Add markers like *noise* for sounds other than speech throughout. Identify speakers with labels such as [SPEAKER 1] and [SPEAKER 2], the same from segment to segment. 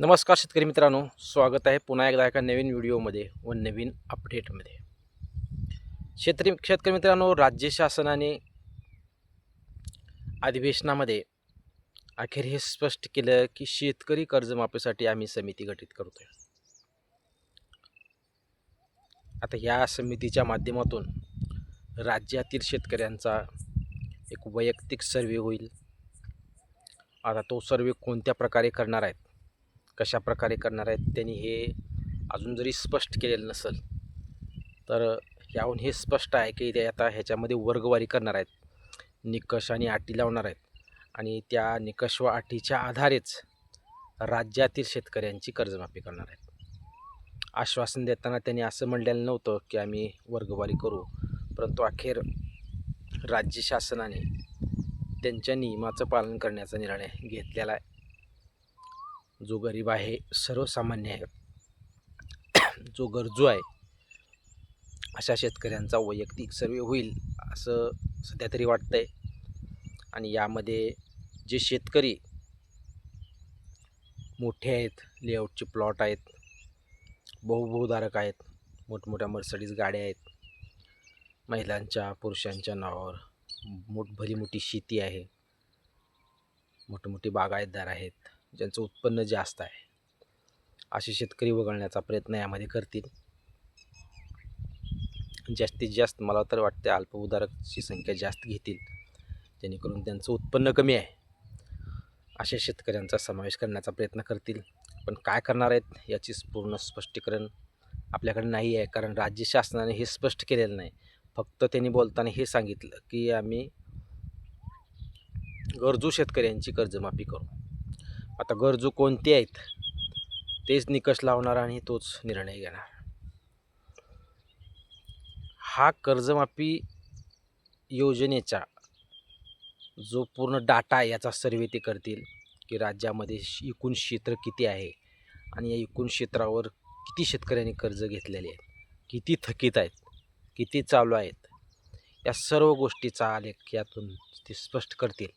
[SPEAKER 1] नमस्कार शेतकरी मित्रांनो स्वागत आहे पुन्हा एकदा एका नवीन व्हिडिओमध्ये व नवीन अपडेटमध्ये शेतकरी शेतकरी मित्रांनो राज्य शासनाने अधिवेशनामध्ये अखेर हे स्पष्ट केलं की शेतकरी कर्जमाफीसाठी आम्ही समिती गठीत करतोय. आता या समितीच्या माध्यमातून राज्यातील शेतकऱ्यांचा एक वैयक्तिक सर्वे होईल. आता तो सर्वे कोणत्या प्रकारे करणार आहेत? कशा प्रकारे करणार आहेत त्यांनी हे अजून जरी स्पष्ट केलेलं नसेल तर याहून हे स्पष्ट आहे की ते आता ह्याच्यामध्ये वर्गवारी करणार आहेत. निकष आणि अटी लावणार आहेत आणि त्या निकष व अटीच्या आधारेच राज्यातील शेतकऱ्यांची कर्जमाफी करणार आहेत. आश्वासन देताना त्यांनी असं म्हणलेलं नव्हतं की आम्ही वर्गवारी करू परंतु अखेर राज्य शासनाने त्यांच्या नियमाचं पालन करण्याचा निर्णय घेतलेला आहे. जो गरीब आहे सर्वसामान्य आहे *clears throat* जो गरजू आहे अशा शेतकऱ्यांचा वैयक्तिक सर्वे होईल असं सध्या तरी वाटतं आहे आणि यामध्ये जे शेतकरी मोठे आहेत लेआउटचे प्लॉट आहेत बहुबहुधारक आहेत मोठमोठ्या मर्सडीज गाड्या आहेत महिलांच्या पुरुषांच्या नावावर मोठ भली मोठी शेती आहे मोठमोठी बागायतदार आहेत ज्यांचं उत्पन्न जास्त आहे. असे शेतकरी वगळण्याचा प्रयत्न यामध्ये करतील. जास्तीत जास्त मला तर वाटते अल्पउधारकची संख्या जास्त घेतील. जेणेकरून त्यांचं उत्पन्न कमी आहे. अशा शेतकऱ्यांचा समावेश करण्याचा प्रयत्न करतील. पण काय करणार आहेत याची पूर्ण स्पष्टीकरण आपल्याकडे नाही आहे. कारण राज्य शासनाने हे स्पष्ट केलेलं नाही. फक्त त्यांनी बोलताना हे सांगितलं की आम्ही गरजू शेतकऱ्यांची कर्जमाफी करू. आता गरजू कोणते आहेत? तेच निकष लावणार आणि तोच निर्णय घेणार. हा कर्जमाफी योजनेचा जो पूर्ण डाटा आहे याचा सर्वे ते करतील की राज्यामध्ये श- एकूण क्षेत्र किती आहे आणि या एकूण क्षेत्रावर किती शेतकऱ्यांनी कर्ज घेतलेले आहे किती थकीत आहेत? किती चालू आहेत? या सर्व गोष्टीचा आलेख यातून ते स्पष्ट करतील.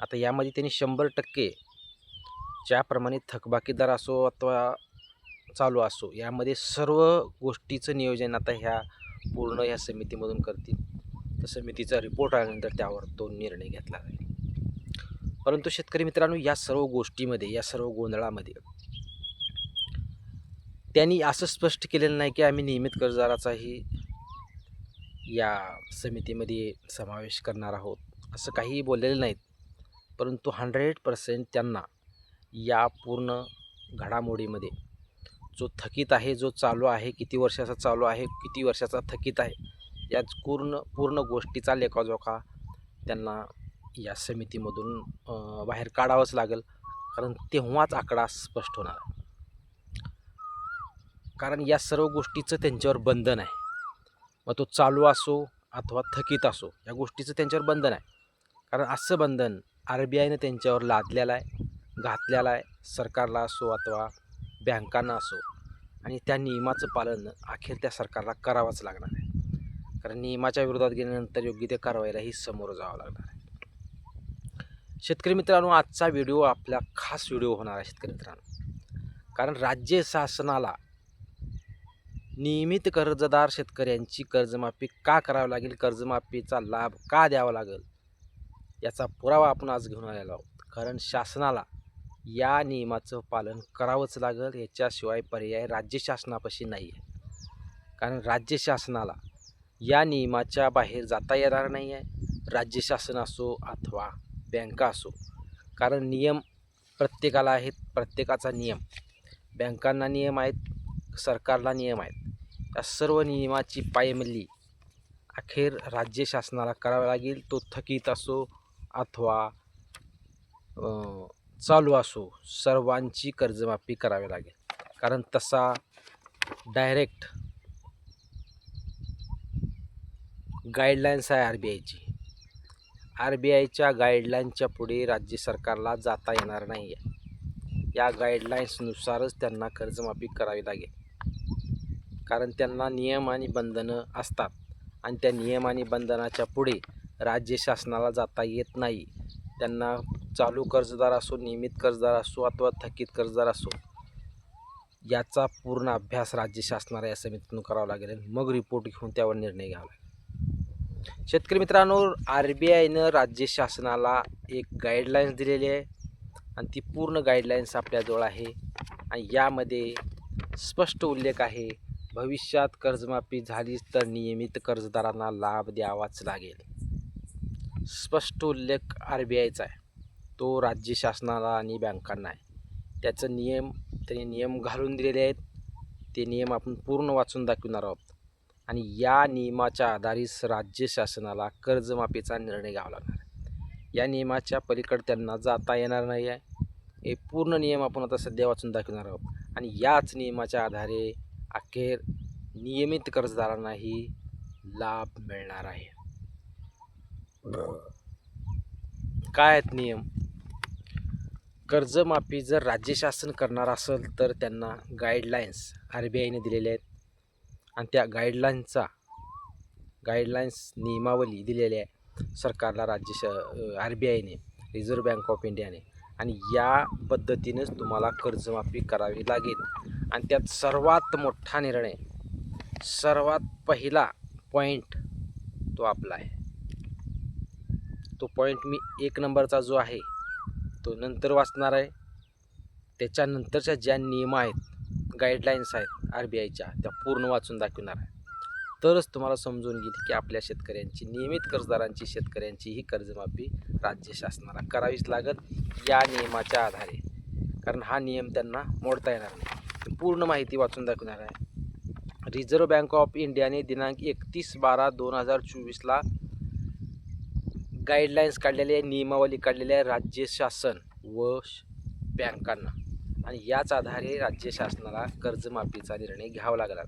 [SPEAKER 1] आता यामध्ये त्यांनी शंभर टक्के ज्याप्रमाणे थकबाकीदार असो अथवा चालू असो यामध्ये सर्व गोष्टीचं नियोजन आता ह्या पूर्ण ह्या समितीमधून करतील. तर समितीचा रिपोर्ट आल्यानंतर त्यावर तो निर्णय घेतला जाईल. परंतु शेतकरी मित्रांनो या सर्व गोष्टीमध्ये या सर्व गोंधळामध्ये त्यांनी असं स्पष्ट केलेलं नाही की आम्ही नियमित कर्जदाराचाही या समितीमध्ये समावेश करणार आहोत असं काहीही बोललेलं नाहीत. परंतु हंड्रेड पर्सेंट त्यांना या पूर्ण घडामोडीमध्ये. जो थकीत आहे जो चालू आहे किती वर्षाचा चालू आहे किती वर्षाचा थकीत आहे या पूर्ण पूर्ण गोष्टीचा लेखाजोखा त्यांना या समितीमधून बाहेर काढावंच लागेल. कारण तेव्हाच आकडा स्पष्ट होणार. आहे. कारण या सर्व गोष्टीचं त्यांच्यावर बंधन आहे. मग तो चालू असो अथवा थकीत असो या गोष्टीचं त्यांच्यावर बंधन आहे. कारण असं बंधन आर बी आयनं त्यांच्यावर लादलेलं आहे. घातलेला आहे. सरकारला असो अथवा बँकांना असो. आणि त्या नियमाचं पालन अखेर त्या सरकारला करावंच लागणार आहे. कारण नियमाच्या विरोधात गेल्यानंतर योग्य त्या कारवाईलाही समोर जावं लागणार आहे. शेतकरी मित्रांनो आजचा व्हिडिओ आपला खास व्हिडिओ होणार आहे शेतकरी मित्रांनो. कारण राज्य शासनाला नियमित कर्जदार शेतकऱ्यांची कर्जमाफी का करावी लागेल? कर्जमाफीचा लाभ का द्यावा लागेल? याचा पुरावा आपण आज घेऊन आलेलो आहोत. कारण शासनाला या नियमाचं पालन करावंच लागेल. याच्याशिवाय पर्याय राज्य शासनापाशी नाही आहे कारण राज्य शासनाला या नियमाच्या बाहेर जाता येणार नाही आहे राज्य शासन असो अथवा बँका असो. कारण नियम प्रत्येकाला आहेत. प्रत्येकाचा नियम. बँकांना नियम आहेत. सरकारला नियम आहेत. या सर्व नियमाची पायमल्ली अखेर राज्य शासनाला करावा लागेल. तो थकीत असो अथवा चालू असो सर्वांची कर्जमाफी करावी लागेल. कारण तसा डायरेक्ट गाईडलाईन्स आहे आर बी आयची आर बी आयच्या गाईडलाईनच्या पुढे राज्य सरकारला जाता येणार नाही आहे या गाईडलाईन्सनुसारच त्यांना कर्जमाफी करावी लागेल. कारण त्यांना नियम आणि बंधनं असतात. आणि त्या नियम आणि बंधनाच्या पुढे राज्य शासनाला जाता येत नाही. त्यांना चालू कर्जदार असो नियमित कर्जदार असो अथवा थकीत कर्जदार असो याचा पूर्ण अभ्यास राज्य शासनाला या समितीतून करावा लागेल मग रिपोर्ट घेऊन त्यावर निर्णय घ्यावा लागेल. शेतकरी मित्रांनो आर बी आयनं राज्य शासनाला एक गाईडलाईन्स दिलेली आहे आणि ती पूर्ण गाईडलाईन्स आपल्याजवळ आहे आणि यामध्ये स्पष्ट उल्लेख आहे भविष्यात कर्जमाफी झालीच तर नियमित कर्जदारांना लाभ द्यावाच लागेल. स्पष्ट उल्लेख आर बी आयचा आहे. तो राज्य शासनाला आणि बँकांना आहे. त्याचं नियम त्यांनी नियम घालून दिलेले आहेत. ते नियम आपण पूर्ण वाचून दाखवणार आहोत. आणि या नियमाच्या आधारेच राज्य शासनाला कर्जमाफीचा निर्णय घ्यावा लागणार आहे. या नियमाच्या पलीकडे त्यांना जाता येणार नाही आहे. हे पूर्ण नियम आपण आता सध्या वाचून दाखवणार आहोत. आणि याच नियमाच्या आधारे अखेर नियमित कर्जदारांनाही लाभ मिळणार आहे. काय आहेत नियम? कर्जमाफी जर राज्य शासन करणार असेल तर त्यांना गाईडलाईन्स आर बी आयने दिलेल्या आहेत. आणि त्या गाईडलाईन्सचा गाईडलाईन्स नियमावली दिलेली आहे सरकारला राज्य श आर बी आयने रिझर्व्ह बँक ऑफ इंडियाने आणि या पद्धतीनेच तुम्हाला कर्जमाफी करावी लागेल. आणि त्यात सर्वात मोठा निर्णय सर्वात पहिला पॉईंट तो आपला आहे. तो पॉईंट मी एक नंबरचा जो आहे तो नंतर वाचणार आहे. त्याच्यानंतरच्या ज्या नियम आहेत गाईडलाईन्स आहेत आर बी आयच्या त्या पूर्ण वाचून दाखवणार आहे. तरच तुम्हाला समजून येईल की आपल्या शेतकऱ्यांची नियमित कर्जदारांची शेतकऱ्यांची ही कर्जमाफी राज्य शासनाला करावीच लागत या नियमाच्या आधारे. कारण हा नियम त्यांना मोडता येणार नाही. पूर्ण माहिती वाचून दाखवणार आहे. रिझर्व्ह बँक ऑफ इंडियाने दिनांक एकतीस बारा दोन हजार चोवीसला गाईडलाईन्स काढलेले आहे नियमावली काढलेल्या आहे राज्य शासन व श- बँकांना. आणि याच आधारे राज्य शासनाला कर्जमाफीचा निर्णय घ्यावा लागला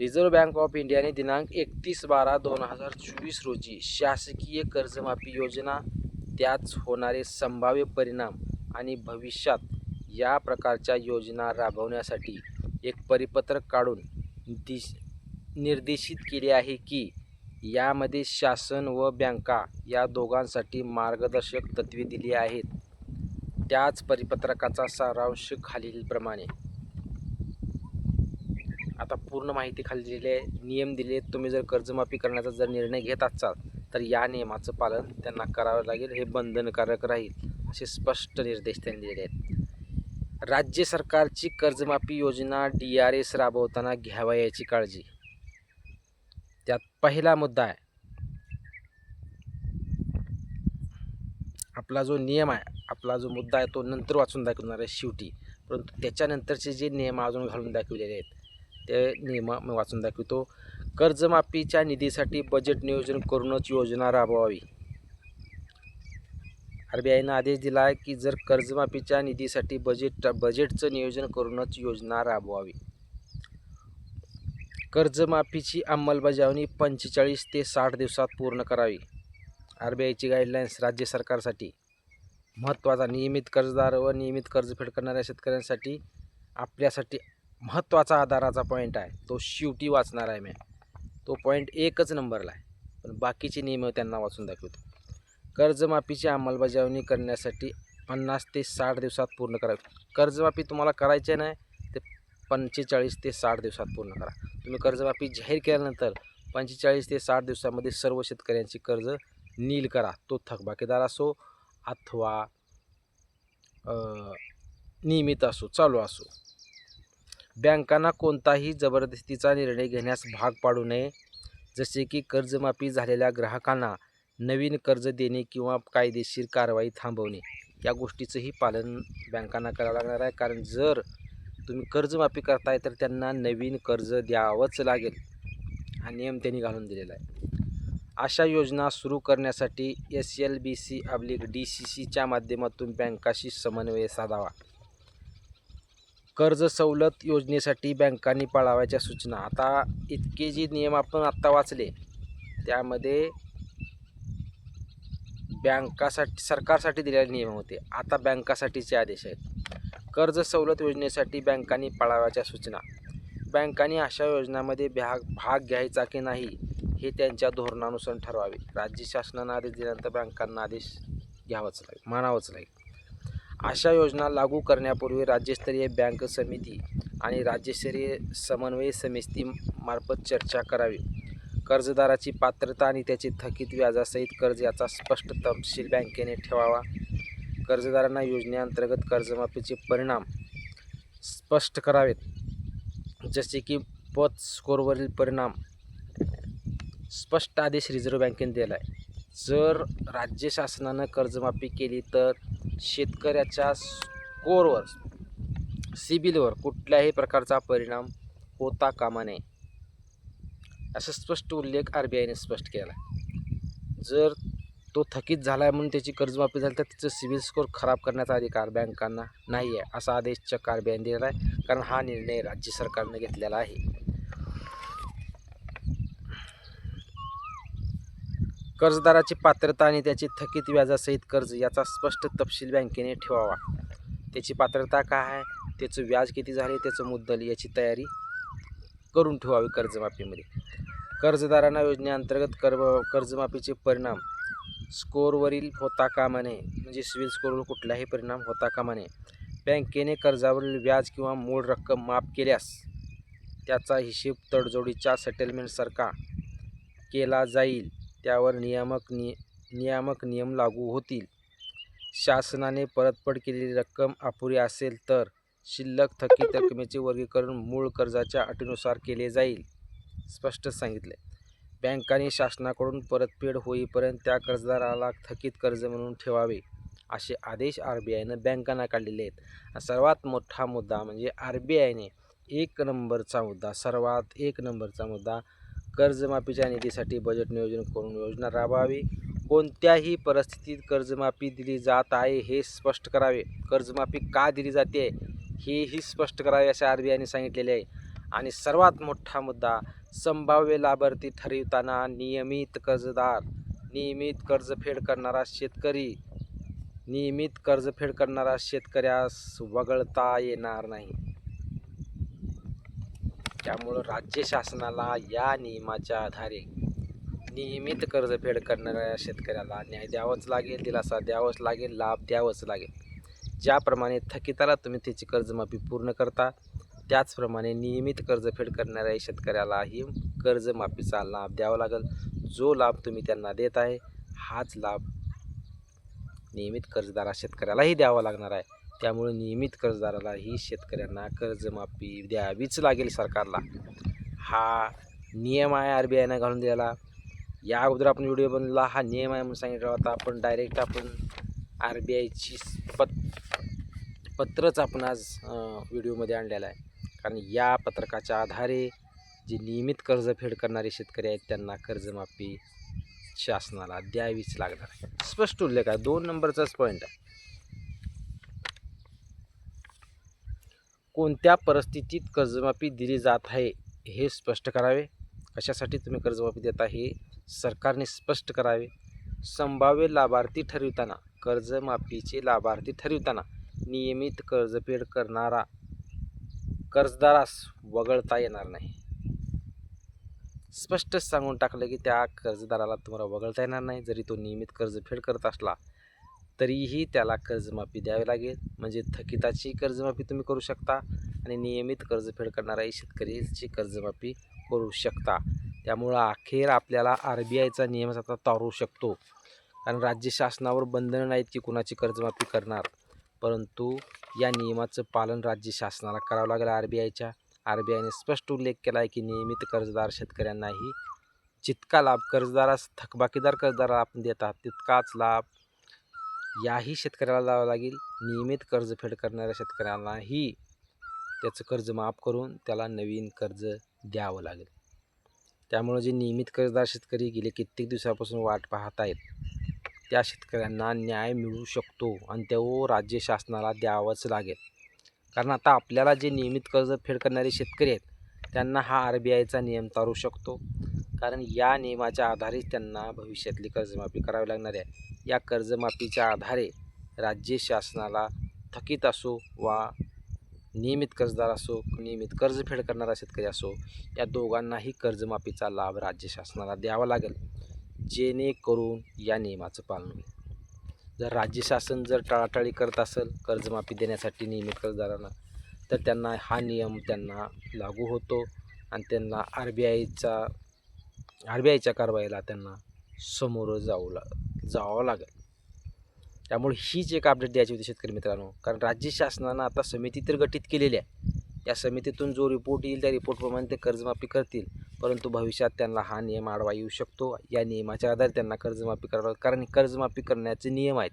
[SPEAKER 1] रिझर्व्ह बँक ऑफ इंडियाने दिनांक एकतीस बारा दोन हजार चोवीस रोजी शासकीय कर्जमाफी योजना त्याच होणारे संभाव्य परिणाम आणि भविष्यात या प्रकारच्या योजना राबवण्यासाठी एक परिपत्रक काढून दिश निर्देशित केले आहे की यामध्ये शासन व बँका या दोघांसाठी मार्गदर्शक तत्त्वे दिली आहेत. त्याच परिपत्रकाचा सारांश खालीलप्रमाणे. आता पूर्ण माहिती खाली दिलेली नियम दिले. तुम्ही जर कर्जमाफी करण्याचा जर निर्णय घेत असाल तर या नियमाचं पालन त्यांना करावं लागेल. हे बंधनकारक राहील असे स्पष्ट निर्देश त्यांनी दिले आहेत. राज्य सरकारची कर्जमाफी योजना डी आर एस राबवताना घ्यावयाची काळजी. त्यात पहिला मुद्दा आहे. आपला जो नियम आहे आपला जो मुद्दा आहे तो नंतर वाचून दाखवणार आहे शेवटी. परंतु त्याच्यानंतरचे जे नियम अजून घालून दाखवलेले आहेत ते नियम मी वाचून दाखवतो. कर्जमाफीच्या निधीसाठी बजेट नियोजन करूनच योजना राबवावी. आर बी आयनं आदेश दिला आहे की जर कर्जमाफीच्या निधीसाठी बजेट बजेटचं नियोजन करूनच योजना राबवावी. कर्जमाफीची अंमलबजावणी पंचेचाळीस ते साठ दिवसात पूर्ण करावी. आर बी आयची गाईडलाईन्स राज्य सरकारसाठी. महत्त्वाचा नियमित कर्जदार व नियमित कर्जफेड करणाऱ्या शेतकऱ्यांसाठी आपल्यासाठी महत्त्वाचा आधाराचा पॉईंट आहे. तो शेवटी वाचणार आहे मी. तो पॉईंट एकच नंबरला आहे. पण बाकीचे नियम त्यांना वाचून दाखवतो. कर्जमाफीची अंमलबजावणी करण्यासाठी पन्नास ते साठ दिवसात पूर्ण करावी. कर्जमाफी तुम्हाला करायची नाही पंचेचाळीस ते साठ दिवसात पूर्ण करा. तुम्ही कर्जमाफी जाहीर केल्यानंतर पंचेचाळीस ते साठ दिवसामध्ये सर्व शेतकऱ्यांची कर्ज नील करा. तो थकबाकीदार असो अथवा नियमित असो चालू असो. बँकांना कोणताही जबरदस्तीचा निर्णय घेण्यास भाग पाडू नये. जसे की कर्जमाफी झालेल्या ग्राहकांना नवीन कर्ज देणे किंवा कायदेशीर कारवाई थांबवणे. या गोष्टीचंही पालन बँकांना करावं लागणार आहे. कारण जर तुम्ही कर्जमाफी करताय तर त्यांना नवीन कर्ज द्यावंच लागेल. हा नियम त्यांनी घालून दिलेला आहे. अशा योजना सुरू करण्यासाठी एस एल बी सी अब्लिक डी सी सीच्या माध्यमातून बँकाशी समन्वय साधावा. कर्ज सवलत योजनेसाठी बँकांनी पाळावायच्या सूचना. आता इतके जे नियम आपण आत्ता वाचले त्यामध्ये बँकासाठी सरकारसाठी दिलेले नियम होते. आता बँकासाठीचे आदेश आहेत. कर्ज सवलत योजनेसाठी बँकांनी पाळाव्याच्या सूचना. बँकांनी अशा योजनांमध्ये भाग भाग घ्यायचा की नाही हे त्यांच्या धोरणानुसार ठरवावे. राज्य शासनानं आदेश दिल्यानंतर बँकांना आदेश घ्यावंच लागेल म्हणावंच लागेल अशा योजना लागू करण्यापूर्वी राज्यस्तरीय बँक समिती आणि राज्यस्तरीय समन्वय समितीमार्फत चर्चा करावी. कर्जदाराची पात्रता आणि त्याची थकीत व्याजासहित कर्ज याचा स्पष्ट तपशील बँकेने ठेवावा. कर्जदारांना योजनेअंतर्गत कर्जमाफीचे परिणाम स्पष्ट करावेत. जसे की पत स्कोरवरील परिणाम स्पष्ट आदेश रिझर्व्ह बँकेने दिला आहे जर राज्य शासनानं कर्जमाफी केली तर शेतकऱ्याच्या स्कोरवर सिबिलवर कुठल्याही प्रकारचा परिणाम होता कामा नये असा स्पष्ट उल्लेख आर बी आयने स्पष्ट केला आहे जर तो थकीत झाला आहे म्हणून त्याची कर्जमाफी झाली तर तिचं सिबिल स्कोअर खराब करण्याचा अधिकार बँकांना नाही आहे असा आदेश चक्क आर बी आयने दिलेला आहे. कारण हा निर्णय राज्य सरकारनं घेतलेला आहे. कर्जदाराची पात्रता आणि त्याचे थकीत व्याजासहित कर्ज याचा स्पष्ट तपशील बँकेने ठेवावा. त्याची पात्रता काय आहे? त्याचं व्याज किती झाले? त्याचं मुद्दल याची तयारी करून ठेवावी कर्जमाफीमध्ये. कर्जदारांना योजनेअंतर्गत कर्ज कर्जमाफीचे परिणाम स्कोअरवरील होता कामा नये म्हणजे सिविल स्कोअरवर कुठलाही परिणाम होता कामा नये बँकेने कर्जावरील व्याज किंवा मूळ रक्कम माफ केल्यास त्याचा हिशेब तडजोडीच्या सेटलमेंटसारखा केला जाईल. त्यावर नियामक नि नियामक नियम लागू होतील. शासनाने परतफेड केलेली रक्कम अपुरी असेल तर शिल्लक थकीत रकमेचे वर्गीकरण मूळ कर्जाच्या अटीनुसार केले जाईल स्पष्ट सांगितले. बँकांनी शासनाकडून परतफेड होईपर्यंत त्या कर्जदाराला थकीत कर्ज म्हणून ठेवावे असे आदेश आर बी आयनं बँकांना काढलेले आहेत. सर्वात मोठा मुद्दा म्हणजे आर बी आयने एक नंबरचा मुद्दा सर्वात एक नंबरचा मुद्दा कर्जमाफीच्या निधीसाठी बजेट नियोजन करून योजना राबवावी. कोणत्याही परिस्थितीत कर्जमाफी दिली जात आहे हे स्पष्ट करावे. कर्जमाफी का दिली जाते हेही स्पष्ट करावे असे आर बी आयने सांगितलेले आहे. आणि सर्वात मोठा मुद्दा संभाव्य लाभार्थी ठरविताना नियमित कर्जदार नियमित कर्जफेड करणारा शेतकरी नियमित कर्जफेड करणारा शेतकऱ्यास वगळता येणार नाही. त्यामुळं राज्य शासनाला या नियमाच्या आधारे नियमित कर्जफेड करणाऱ्या शेतकऱ्याला न्याय द्यावाच लागेल दिलासा द्यावाच लागेल लाभ द्यावाच लागेल. ज्याप्रमाणे थकिताला तुम्ही त्याची कर्जमाफी पूर्ण करता त्याचप्रमाणे नियमित कर्जफेड करणाऱ्या शेतकऱ्यालाही कर्जमाफीचा लाभ द्यावा लागेल. जो लाभ तुम्ही त्यांना देत आहे हाच लाभ नियमित कर्जदारा शेतकऱ्यालाही द्यावा लागणार आहे. त्यामुळे नियमित कर्जदारालाही शेतकऱ्यांना कर्जमाफी द्यावीच लागेल सरकारला. हा नियम आहे आर बी आयनं घालून दिलेला. या अगोदर आपण व्हिडिओ बनला हा नियम आहे म्हणून सांगितलं होता. आपण डायरेक्ट आपण आर बी आयची पत पत्रच आपण आज व्हिडिओमध्ये आणलेला आहे. कारण या पत्रकाच्या आधारे जे नियमित कर्जफेड करणारे शेतकरी आहेत त्यांना कर्जमाफी शासनाला द्यावीच लागणार आहे. स्पष्ट उल्लेख आहे. दोन नंबरचाच पॉईंट आहे. कोणत्या परिस्थितीत कर्जमाफी दिली जात आहे हे स्पष्ट करावे? कशासाठी तुम्ही कर्जमाफी देता हे सरकारने स्पष्ट करावे? संभाव्य लाभार्थी ठरविताना कर्जमाफीचे लाभार्थी ठरविताना नियमित कर्जफेड करणारा कर्जदारास वगळता येणार नाही. स्पष्ट सांगून टाकलं की त्या कर्जदाराला तुम्हाला वगळता येणार नाही. जरी तो नियमित कर्जफेड करत असला तरीही त्याला कर्जमाफी द्यावी लागेल. म्हणजे थकिताची कर्जमाफी तुम्ही करू शकता आणि नियमित कर्जफेड करणाराही शेतकरीची कर्जमाफी करू शकता. त्यामुळं अखेर आपल्याला आर बी आयचा नियम आता तारू शकतो. कारण राज्य शासनावर बंधनं नाहीत की कुणाची कर्जमाफी करणार. परंतु या नियमाचं पालन राज्य शासनाला करावं लागेल. आर बी आयच्या आर बी आयने स्पष्ट उल्लेख केला आहे की नियमित कर्जदार शेतकऱ्यांनाही जितका लाभ कर्जदारास थकबाकीदार कर्जदाराला आपण देतात तितकाच लाभ याही शेतकऱ्याला द्यावा लागेल. नियमित कर्जफेड करणाऱ्या शेतकऱ्यांनाही त्याचं कर्ज माफ करून त्याला नवीन कर्ज द्यावं लागेल. त्यामुळे जे नियमित कर्जदार शेतकरी गेले कित्येक दिवसापासून वाट पाहत आहेत त्या शेतकऱ्यांना न्याय मिळू शकतो आणि तो राज्य शासनाला द्यावंच लागेल. कारण आता आपल्याला जे नियमित कर्ज फेड करणारे शेतकरी आहेत त्यांना हा आर बी आयचा नियम तारू शकतो. कारण या नियमाच्या आधारेच त्यांना भविष्यातली कर्जमाफी करावी लागणार आहे. या कर्जमाफीच्या आधारे राज्य शासनाला थकीत असो वा नियमित कर्जदार असो नियमित कर्जफेड करणारा शेतकरी असो या दोघांनाही कर्जमाफीचा लाभ राज्य शासनाला द्यावा लागेल. जेणेकरून या नियमाचं पालन होईल. जर राज्य शासन जर टाळाटाळी करत असेल कर्जमाफी देण्यासाठी नियमित कर्जदारांना तर त्यांना हा नियम त्यांना लागू होतो आणि त्यांना आर बी आयचा आर बी आयच्या कारवाईला त्यांना समोरं जाऊ ला जावं लागेल. त्यामुळे हीच एक अपडेट द्यायची होती शेतकरी मित्रांनो. कारण राज्य शासनानं आता समिती तर गठीत केलेली आहे. या समितीतून जो रिपोर्ट येईल त्या रिपोर्टप्रमाणे ते कर्जमाफी करतील. परंतु भविष्यात त्यांना हा नियम आडवा येऊ शकतो. या नियमाच्या आधारे त्यांना कर्जमाफी करावं कारण कर्जमाफी करण्याचे नियम आहेत.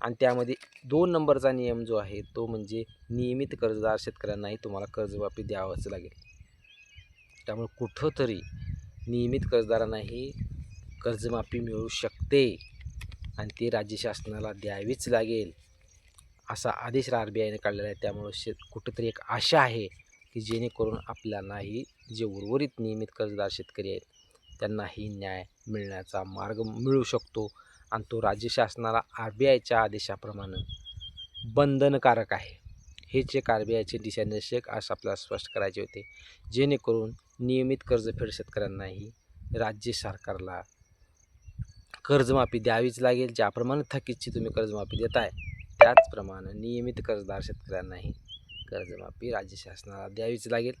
[SPEAKER 1] आणि त्यामध्ये दोन नंबरचा नियम जो आहे तो म्हणजे नियमित कर्जदार शेतकऱ्यांनाही तुम्हाला कर्जमाफी द्यावंच लागेल. त्यामुळे कुठंतरी नियमित कर्जदारांनाही कर्जमाफी मिळू शकते. आणि ती राज्य शासनाला द्यावीच लागेल. असा आदेश आर बी आयने काढलेला आहे. त्यामुळे शेत कुठंतरी एक आशा आहे की जेणेकरून आपल्यालाही जे उर्वरित नियमित कर्जदार शेतकरी आहेत त्यांनाही न्याय मिळण्याचा मार्ग मिळू शकतो. आणि तो राज्य शासनाला आर बी आयच्या आदेशाप्रमाणे बंधनकारक आहे. हेच एक आर बी आयचे दिशानिर्देशक असं आपल्याला स्पष्ट करायचे होते. जेणेकरून नियमित कर्जफेड शेतकऱ्यांनाही राज्य सरकारला कर्जमाफी द्यावीच लागेल. ज्याप्रमाणे थकीतची तुम्ही कर्जमाफी देताय. त्याचप्रमाणे नियमित कर्जदार शेतकऱ्यांनाही कर्जमाफी राज्य शासनाला द्यावीच लागेल.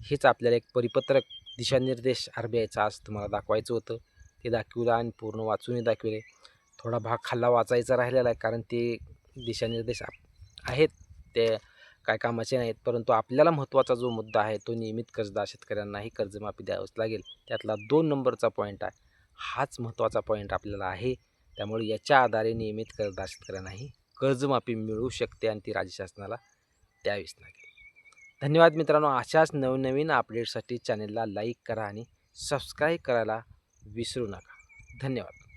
[SPEAKER 1] हेच आपल्याला एक परिपत्रक दिशानिर्देश आर बी आयचा आज तुम्हाला दाखवायचं होतं. ते दाखविलं आणि पूर्ण वाचूनही दाखविले. थोडा भाग खाल्ला वाचायचा राहिलेला आहे कारण ते दिशानिर्देश आहेत. ते काय कामाचे नाहीत. परंतु आपल्याला महत्त्वाचा जो मुद्दा आहे तो नियमित कर्जदार शेतकऱ्यांनाही कर्जमाफी द्यावीच लागेल. त्यातला दोन नंबरचा पॉईंट आहे. हाच महत्त्वाचा पॉईंट आपल्याला आहे. त्यामुळे याच्या आधारे नियमित कर्जदार शेतकऱ्यांनाही कर्जमाफी मिळू शकते आणि ती राज्य शासनाला द्यावीच लागेल. धन्यवाद मित्रांनो. अशाच नवनवीन अपडेटसाठी चॅनेलला लाईक करा आणि सबस्क्राईब करायला विसरू नका. धन्यवाद.